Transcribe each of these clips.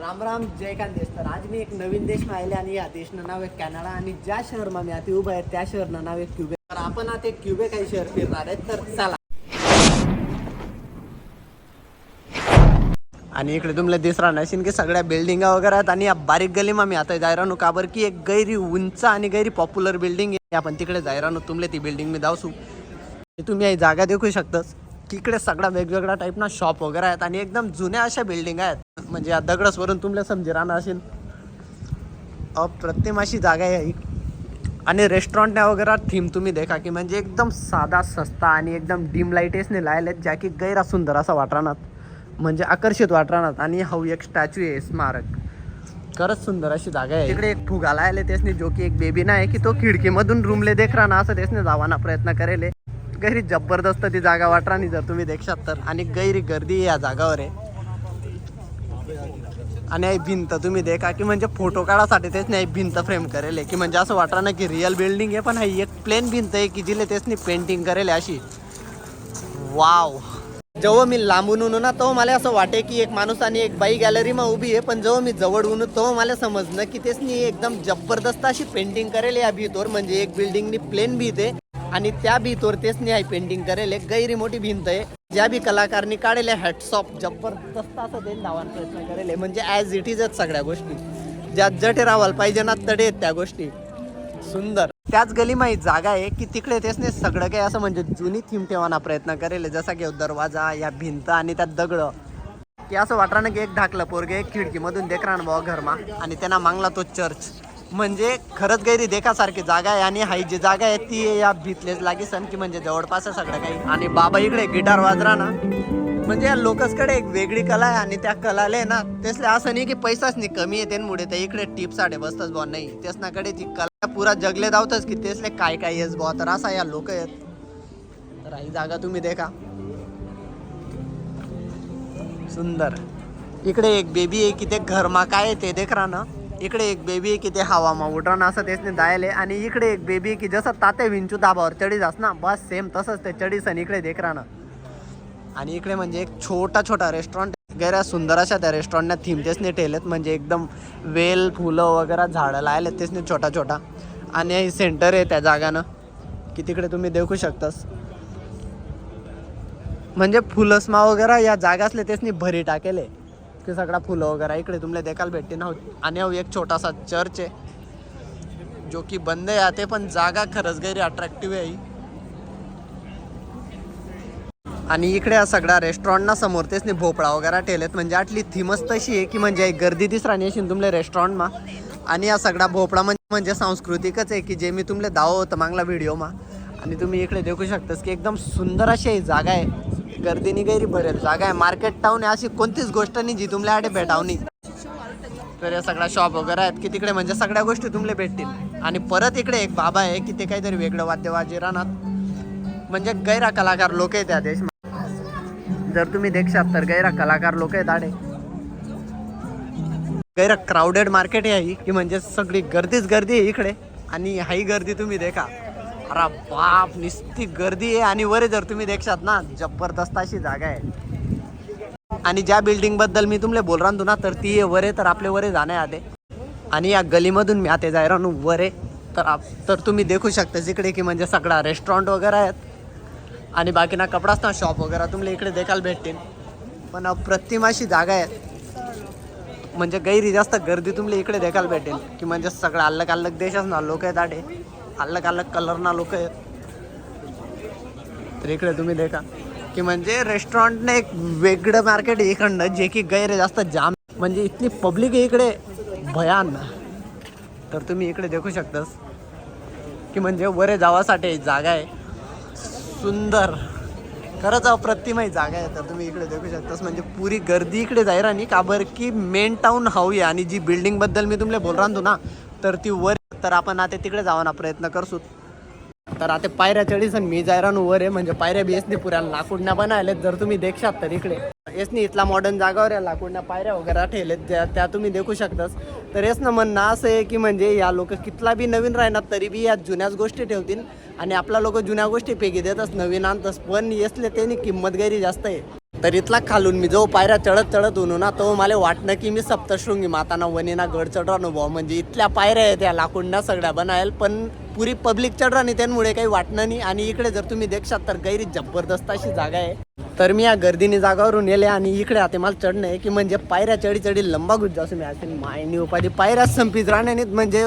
राम राम जयकांत देश तर आज मी एक नवीन देश आले आणि या देशनं नाव आहे कॅनडा आणि ज्या शहरमा मी आता उभं आहे त्या शहरनं नाव आहे क्युबे तर आपण आता एक क्युबे काही शहर फिरणार आहे तर चला. आणि इकडे तुम्हाला दिसणार नसेल की सगळ्या बिल्डिंगा वगैरे आहेत आणि या बारीक गलीमा मी आता जायरानो का बरं की एक गैरी उंच आणि गैरी पॉप्युलर बिल्डिंग आहे. आपण तिकडे जायरानो तुमले ती बिल्डिंग मी जाऊसू तुम्ही ही जागा देखू शकताच तिकडे सगळा वेगवेगळ्या टाईप ना शॉप वगैरे आहेत आणि एकदम जुन्या अशा बिल्डिंग आहेत. म्हणजे या दगडसवरून तुमले समजे राहणार असेल. अप्रतिम अशी जागा आहे आणि रेस्टॉरंट वगैरे थीम तुम्ही देखा की म्हणजे एकदम साधा सस्ता आणि एकदम डीम लाईटेसने लायले ज्या की गैरा सुंदर असा वाटरानात म्हणजे आकर्षित वाटरानात आणि हा एक स्टॅच्यू आहे स्मारक. खरंच सुंदर अशी जागा आहे. तिकडे एक फुगाला आले त्यासने जो की एक बेबी नाही की तो खिडकीमधून रूमले देख ना असं त्यासने जावाना प्रयत्न करेल गैरी जबरदस्त ती जागा वाटरानी जर तुम्ही देखशात तर. आणि गैरी गर्दी या जागावर आहे. आणि ही भिंत तुम्ही देखा की म्हणजे फोटो काढासाठी तेच नाही भिंत फ्रेम करेल की म्हणजे असं वाटणार ना की रिअल बिल्डिंग आहे पण ही एक प्लेन भिंत आहे की जिले तेच नाही पेंटिंग करेल अशी. वाव जेव्हा मी लांबून उनू ना तेव्हा मला असं वाटे की एक माणूस आणि एक बाई गॅलरीमा उभी आहे. पण जेव्हा मी जवळ उनू तेव्हा मला समजणं की तेचनी एकदम जबरदस्त अशी पेंटिंग करेल या भीतवर. म्हणजे एक बिल्डिंगनी प्लेन भीत आहे. आणि त्या भीतवर तेचनी आहे पेंटिंग करेल. एक गैरी मोठी भिंत आहे. ज्या बी कलाकारनी काढेल हॅटसॉप जबरदस्त असं ते लावायला प्रयत्न करेल. म्हणजे ॲज इट इज सगळ्या गोष्टी. ज्या जटे रावायला पाहिजे ना तडे आहेत त्या गोष्टी. सुंदर. त्याच गलीमा एक जागा आहे की तिकडे तेच नाही सगळं काही असं म्हणजे जुनी थीम ठेवाना प्रयत्न करेल. जसा की दरवाजा या भिंत आणि त्यात दगड. की असं वाटणार ना की एक ढाकलं पोरगे एक खिडकीमधून देखणार बाबा घरमा. आणि त्यांना मागला तो चर्च म्हणजे खरंच गैरी देखासारखी जागा आहे आणि हाई जी जागा आहे ती या भीतलेच लागी सण की म्हणजे जवळपास आहे सगळं काही. आणि बाबा इकडे गिटार वाजरा ना. म्हणजे या लोकसकडे एक वेगळी कला आहे आणि त्या कलाले ना तेसले असं नाही की पैसाच नाही कमी येते मुळे ते इकडे टिप्स आडे बसतात बुवा नाही तेसनाकडे ती कला पुरा जगले धावतच की तेसले काय काय येस बुवा तर असा या लोक आहेत तर ही जागा तुम्ही देखा. सुंदर. इकडे एक बेबी आहे की ते घरमा काय ते देख ना. इकडे एक बेबी आहे की ते हवामा उडणं असं तेचने दायले आणि इकडे एक बेबी आहे की जसं ताते विंचू दाबावर चढी जास ना बस सेम तसंच ते चढीस आणि इकडे देख ना. आणि इकडे म्हणजे एक छोटा छोटा रेस्टॉरंट गैरा सुंदर अशा त्या रेस्टॉरंटना थीम तेचने ठेवलेत म्हणजे एकदम वेल फुलं वगैरे झाडं लायलेत तेचने छोटा छोटा. आणि हे सेंटर आहे त्या जागानं की तिकडे तुम्ही देखू शकतास. म्हणजे फुलसमा वगैरे या जागासले तेचनी भरी टाकेले. की सगळा फुलं वगैरे इकडे तुम्हाला देखायला भेटते ना आणि हा एक छोटासा चर्च आहे जो की बंद आहे. ते पण जागा खरंच गैरी अट्रॅक्टिव्ह आहे आणि इकडे सगळ्या रेस्टॉरंटना समोर तेच नाही भोपळा वगैरे ठेवलेत म्हणजे आटली थीमच तशी आहे की म्हणजे गर्दी दिस राहणी अशी तुमले रेस्टॉरंटमा आणि या सगळा भोपळा म्हणजे म्हणजे सांस्कृतिकच आहे की जे मी तुमले दाव होतं मागला व्हिडिओमा आणि तुम्ही इकडे देखू शकतास की एकदम सुंदर अशी ही जागा आहे. गर्दीनी गैरी भरेल जागा आहे. मार्केट टाऊन आहे अशी कोणतीच गोष्ट नाही जी तुमल्या आडे भेटावनी तर या सगळ्या शॉप वगैरे आहेत की तिकडे म्हणजे सगळ्या गोष्टी तुमले भेटतील. आणि परत इकडे एक बाबा आहे की ते काहीतरी वेगळं वाद्य वाजे राहणार म्हणजे गैरा कलाकार लोक आहेत त्या देश जर तुम्ही देखशात तर गैरा कलाकार लोक आहेत आडे. गैर क्राऊडेड मार्केट आहे ही की म्हणजे सगळी गर्दीच गर्दी आहे इकडे. आणि हाही गर्दी तुम्ही देखा. अरे बाप निस्ती गर्दी आहे आणि वरे जर तुम्ही देखात ना जबरदस्त अशी जागा आहे. आणि ज्या बिल्डिंगबद्दल मी तुमले बोल राहतो ना तर ती आहे वरे तर आपले वरे जाणे आते आणि या गलीमधून मी आता जाय राहून वरे. तर आप तर तुम्ही देखू शकता जिकडे की म्हणजे सगळा रेस्टॉरंट वगैरे आहेत. आणि बाकी ना कपडाच ना शॉप वगैरे तुम्हाला इकडे देखायला भेटतील. पण अप्रतिम अशी जागा आहे. म्हणजे गैरी जास्त गर्दी तुम्हाला इकडे देखायला भेटेल. की म्हणजे सगळं अलग अलग देशच ना लोक आहेत आडे. अलग अलग कलर ना लोक आहेत. तर इकडे तुम्ही देखा. की म्हणजे रेस्टॉरंटने एक वेगळं मार्केट आहे इकडनं जे की गैर जास्त जाम. म्हणजे इतकी पब्लिक आहे इकडे. भयान. तर तुम्ही इकडे देखू शकतास. की म्हणजे वरे जावासाठी जागा आहे. सुंदर. खरंच अप्रतिम आहे जागा आहे. तर तुम्ही इकडे देखू शकतास. म्हणजे पुरी गर्दी इकडे जाय आणि काबर की मेन टाऊन आहे. आणि जी बिल्डिंगबद्दल मी तुमले बोल राहतो ना तर ती वर तर आपण आता तिकडे जावाना प्रयत्न करसू. तर आता पायऱ्या चढीस आणि मी जायरान वर आहे. म्हणजे पायऱ्या बी एसनी पुऱ्या लाकूडण्या बनायलेत. जर तुम्ही देखशात तर इकडे. एसनी इथला मॉडर्न जागावर या लाकूडना पायऱ्या वगैरे ठेवलेत त्या त्या तुम्ही देखू शकतास. तर येस ना म्हणणं असं आहे की म्हणजे या लोक कितला बी नवीन राहणार तरी बी या जुन्याच गोष्टी ठेवतील आणि आपला लोक जुन्या गोष्टी पेगी देतच नवीन आणतच पण येसले त्यांनी किंमत गैरी जास्त आहे. तर इथला खालून मी जो पायऱ्या चढत चढत होणू ना तो मला वाटणं की मी सप्तशृंगी माताना वनीना गड चढ अनुभव. म्हणजे इथल्या पायऱ्या आहेत त्या लाकूडना सगळ्या बनायल पण पुरी पब्लिक चढ नाही त्यामुळे काही वाटणं नाही. आणि इकडे जर तुम्ही देखशात तर गैरी जबरदस्त अशी जागा आहे. तर मी या गर्दीने जागावरून येले आणि इकडे आता मला चढणं आहे की म्हणजे पायऱ्या चढी चढी लंबा गुज असं मी असेल मायनी उपाधी. पायऱ्या संपीत राहण्याने म्हणजे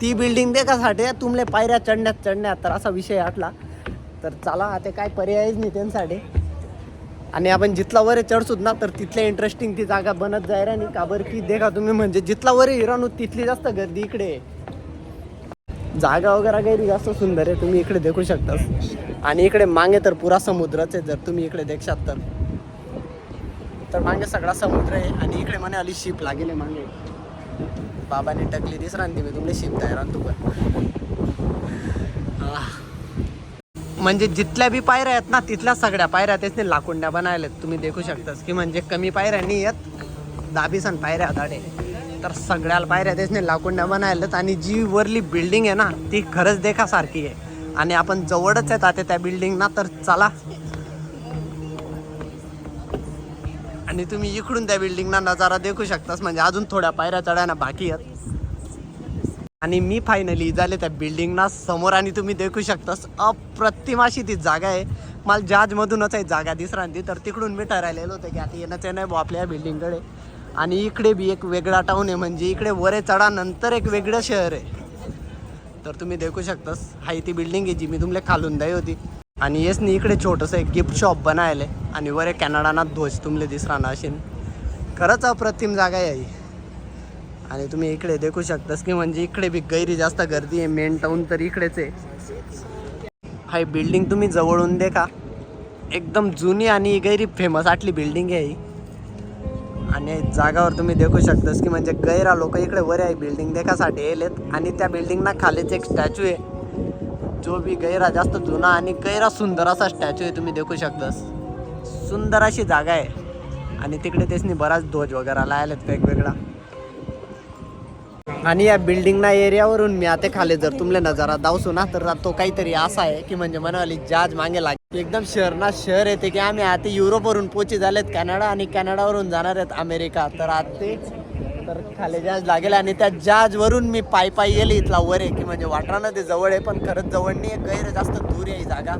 ती बिल्डिंग देखासाठी तुमले पायऱ्या चढण्यात चढण्यात तर असा विषय आटला. तर चला आता काय पर्यायच नाही त्यांसाठी आणि आपण जितला वर चढसूत ना तर तिथल्या इंटरेस्टिंग ती जागा बनत जाय आणि का बरं की देखा तुम्ही म्हणजे जितला वर हिराणू तिथली जास्त गर्दी इकडे जागा वगैरे काही जास्त सुंदर आहे तुम्ही इकडे देखू शकता आणि इकडे मागे तर पुरा समुद्रच आहे जर तुम्ही इकडे देखशात तर. तर मागे सगळा समुद्र आहे आणि इकडे म्हणे आली शिप लागेल आहे मागे. बाबाने टकली दिस रांधी मी तुमले शिप तयार राहतो पण. म्हणजे जितल्या बी पायऱ्या आहेत ना तिथल्या सगळ्या पायऱ्या त्याचे लाकुंड्या बनायला तुम्ही देखू शकतास की म्हणजे कमी पायऱ्या नाही येत दाबीसन पायऱ्या दाडे तर सगळ्या पायऱ्या त्याने लाकुंड्या बनायलात आणि जी वरली बिल्डिंग आहे ना ती खरंच देखासारखी आहे. आणि आपण जवळच आहेत आता त्या बिल्डिंग ना तर चला. आणि तुम्ही इकडून त्या बिल्डिंगना नजारा देखू शकतास म्हणजे अजून थोड्या पायऱ्या चढायला बाकी आहेत. आणि मी फायनली झाले त्या बिल्डिंगना समोर आणि तुम्ही देखू शकतास अप्रतिम अशी ती जागा आहे. मला जहाजमधूनच आहे जागा दिसरांती तर तिकडून मी ठरायलेलो होतं की आता येणंच आहे नाही भाऊ आपल्या बिल्डिंगकडे आणि इकडे बी एक वेगळा टाऊन आहे म्हणजे इकडे वरे चढा नंतर एक वेगळं शहर आहे. तर तुम्ही देखू शकतास. हाय ती बिल्डिंग आहे जी मी तुमले खालून दाई होती. आणि येस नी इकडे छोटंसं एक गिफ्ट शॉप बनायले. आणि वरे कॅनडाना ध्वज तुमले दिसराना असेल खरंच अप्रतिम जागा आहे ही. आणि तुम्ही इकडे देखू शकतास की म्हणजे इकडे बी गैरी जास्त गर्दी आहे. मेन टाऊन तर इकडेच आहे. हाय बिल्डिंग तुम्ही जवळून देखा. एकदम जुनी आणि गैरी फेमस आटली बिल्डिंग आहे ही. आणि जागावर तुम्ही देखू शकतास की म्हणजे गैरा लोक इकडे वर आहे बिल्डिंग देखासाठी येलेत. आणि त्या बिल्डिंगना खालीच एक स्टॅच्यू आहे. जो बी गैरा जास्त जुना आणि गैरा सुंदर असा स्टॅच्यू आहे तुम्ही देखू शकतास. सुंदर अशी जागा आहे. आणि तिकडे त्यासनी बराच ध्वज वगैरे लायलेत वेगवेगळा. आणि या बिल्डिंगना एरियावरून मी आता खाली जर तुमले नजारा दावसू ना तर तो काहीतरी असा आहे की म्हणजे म्हणाली जहाज मागे लागेल एकदम शहर ना शहर येते की आम्ही आता युरोपवरून पोची झालेत कॅनडा आणि कॅनडावरून जाणार आहेत अमेरिका. तर आता ते तर खाली जहाज लागेल आणि त्या जहाजवरून मी पाय पाय गेले इथला वर आहे की म्हणजे वाटणार ते जवळ आहे पण खरंच जवळ नाही आहे गैर जास्त दूर आहे ही जागा.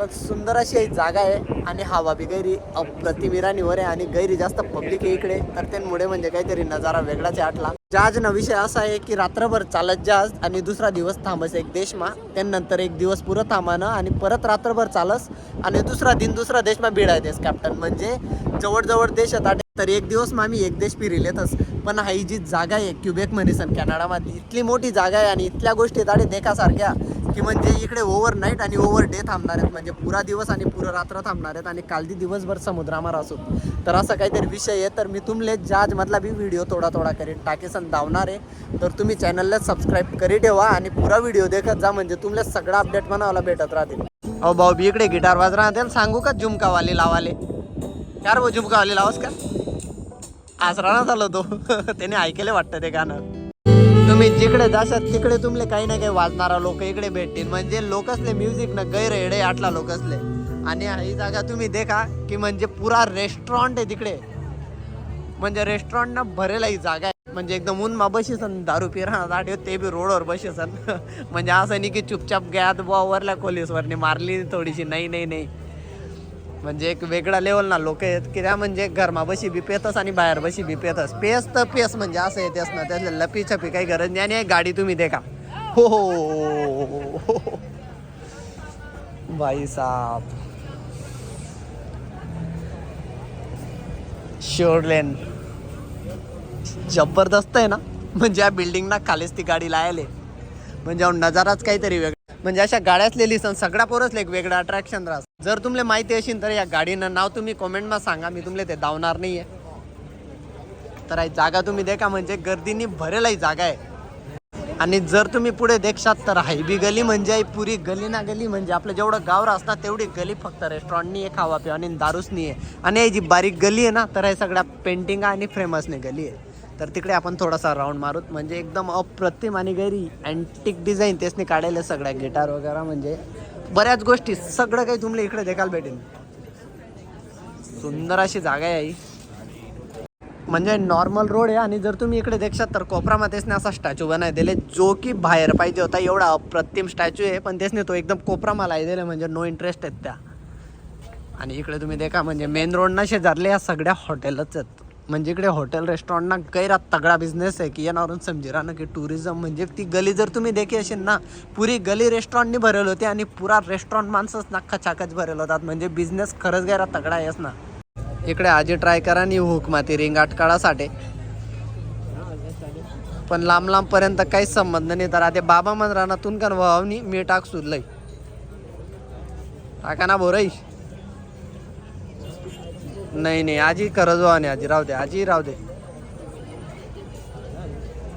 पण सुंदर अशी ही जागा आहे आणि हवा बी गैरी. प्रतिमिरानीवर आहे आणि गैरी जास्त पब्लिक आहे इकडे. तर त्यांमुळे म्हणजे काहीतरी नजारा वेगळाच आहे आठला जहाजना विषय असा आहे की रात्रभर चालत जहाज आणि दुसरा दिवस थांबस एक देशमा. त्यानंतर एक दिवस पुरं थांबानं आणि परत रात्रभर चालस आणि दुसरा दिन दुसरा देशमा भिडायतेस कॅप्टन म्हणजे जवळजवळ देश येतात तर एक दिवस मग आम्ही एक देश फिरिलेतच. पण हा ही जी जागा आहे क्युबेक म्हणीसन कॅनडामधली इतकी मोठी जागा आहे आणि इथल्या गोष्टी ताडे देखासारख्या की म्हणजे इकडे ओव्हर नाईट आणि ओव्हर डे थांबणार आहेत. म्हणजे पुरा दिवस आणि पुरा रात्र थांबणार आहेत. आणि कालदी दिवसभर समुद्रामार असो. तर असं काहीतरी विषय आहे. तर मी तुमले जहाजमधला बी व्हिडिओ थोडा थोडा करीन. टाकेसन धावणार आहे. तर तुम्ही चॅनलला सबस्क्राईब करी ठेवा आणि पुरा व्हिडिओ देखत जा. म्हणजे तुमले सगळा अपडेट म्हणावला भेटत राहतील. अहो भाऊ बी इकडे गिटार वाज सांगू का झुमकावाले लावाले? यार भाऊ झुमकावाले लावस का? आसराना झालो तो. त्याने ऐकले वाटतं ते गाणं. तुम्ही जिकडे जाशात तिकडे तुमले काही ना काही वाजणारा लोक इकडे भेटतील. म्हणजे लोकसले म्युझिक ना गैर एडे आटला लोकसले. आणि ही जागा तुम्ही देखा की म्हणजे पुरा रेस्टॉरंट आहे तिकडे. म्हणजे रेस्टॉरंट ना भरेला ही जागा आहे. म्हणजे एकदम ऊन मा बशीसन दारू पी ते बी रोडवर बशीसन. म्हणजे असं नाही की चुपचाप गॅत बुवा वरल्या खोलीसवरने मारली थोडीशी. नाही नाही नाही. म्हणजे एक वेगळा लेवल ना लोक आहेत की त्या म्हणजे घरमा बशी बी पेतस आणि बाहेर बशी बी पेतस. पेस तर पेस म्हणजे असं येतेस ना त्यातलं लपी छपी काही गरज नाही आणि गाडी तुम्ही देखा. हो हो, हो, हो, हो भाई साप. शोरलेन जबरदस्त आहे ना? म्हणजे या बिल्डिंगना खालीच ती गाडी लायले. म्हणजे नजाराच काहीतरी वेगळा. म्हणजे अशा गाड्याच लिहिली सगळ्या पोरच एक वेगळा अट्रॅक्शन राहत जर तुमले माहिती असेल तर या गाडीनं नाव तुम्ही कमेंटमा सांगा. मी तुमले ते धावणार नाहीये. तर ही जागा तुम्ही देखा म्हणजे गर्दीनी भरेलही जागा आहे. आणि जर तुम्ही पुढे देखशात तर हायबी गली म्हणजे पुरी गली ना गली म्हणजे आपलं जेवढं गाव असतात तेवढी गली फक्त रेस्टॉरंटनी आहे खावा पिवा आणि दारूसनी आहे. आणि ही जी बारीक गली आहे ना तर हे सगळ्या पेंटिंग आणि फेमसने गली आहे. तर तिकडे आपण थोडासा राऊंड मारूत. म्हणजे एकदम अप्रतिम आणि गरी अँटिक डिझाईन तेचने काढायला सगळ्या गिटार वगैरे म्हणजे बऱ्याच गोष्टी सगळं काही तुम्हाला इकडे देखायला भेटेल सुंदर अशी जागा आहे म्हणजे नॉर्मल रोड आहे आणि जर तुम्ही इकडे देखशात तर कोपरामध्येच ना असा स्टॅच्यू बनाय दिले जो की बाहेर पाहिजे होता एवढा अप्रतिम स्टॅच्यू आहे पण तेच नाही तो एकदम कोपरामाला आहे दिले म्हणजे नो इंटरेस्ट आहेत त्या. आणि इकडे तुम्ही देखा म्हणजे मेन रोडना शेजारले या सगळ्या हॉटेलच आहेत. म्हणजे इकडे हॉटेल रेस्टॉरंटना गैरा तगडा बिझनेस आहे. की येणारून समजिरा ना की टुरिझम म्हणजे ती गली जर तुम्ही देखी असेल ना पुरी गली रेस्टॉरंटनी भरेल होती आणि पुरा रेस्टॉरंट माणसंच ना खचाखच भरेल होतात. म्हणजे बिझनेस खरंच गैरा तगडा आहेस ना. इकडे आजी ट्राय करा आणि हुक माती रिंग काढासाठी पण लांब लांब पर्यंत काहीच संबंध नाही. तर आता बाबा मन रानातून का व्हावनी मी टाक सुरलय. टाका ना बोरई नाही नाही आजी खरंच आणि आजी. राहू दे आजी राहू दे.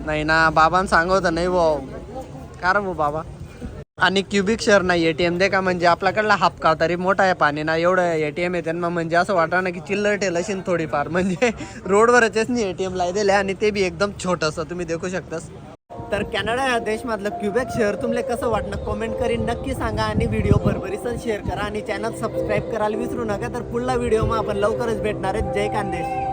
नाही ना बाबांना सांगवत नाही भाऊ. कारण भाऊ बाबा? आणि क्युबिक शहर नाही एटीएम दे का म्हणजे? आपल्याकडला हापका तरी मोठा आहे पाणी ना एवढं एटीएम आहे त्यांना म्हणजे असं वाटणार ना की चिल्लर ठेल असेल थोडीफार. म्हणजे रोडवरच नाही एटीएम लाई दिले आणि ते बी एकदम छोटंसं. तुम्ही देखू शकतास. तर कॅनडा या देशमधलं क्युबेक शहर तुमले कसं वाटणं कमेंट करीन नक्की सांगा आणि व्हिडिओ भरभरीसन शेअर करा आणि चॅनल सबस्क्राईब करायला विसरू नका. तर पुढला व्हिडिओ मग आपण लवकरच भेटणार आहेत जय कांदेश.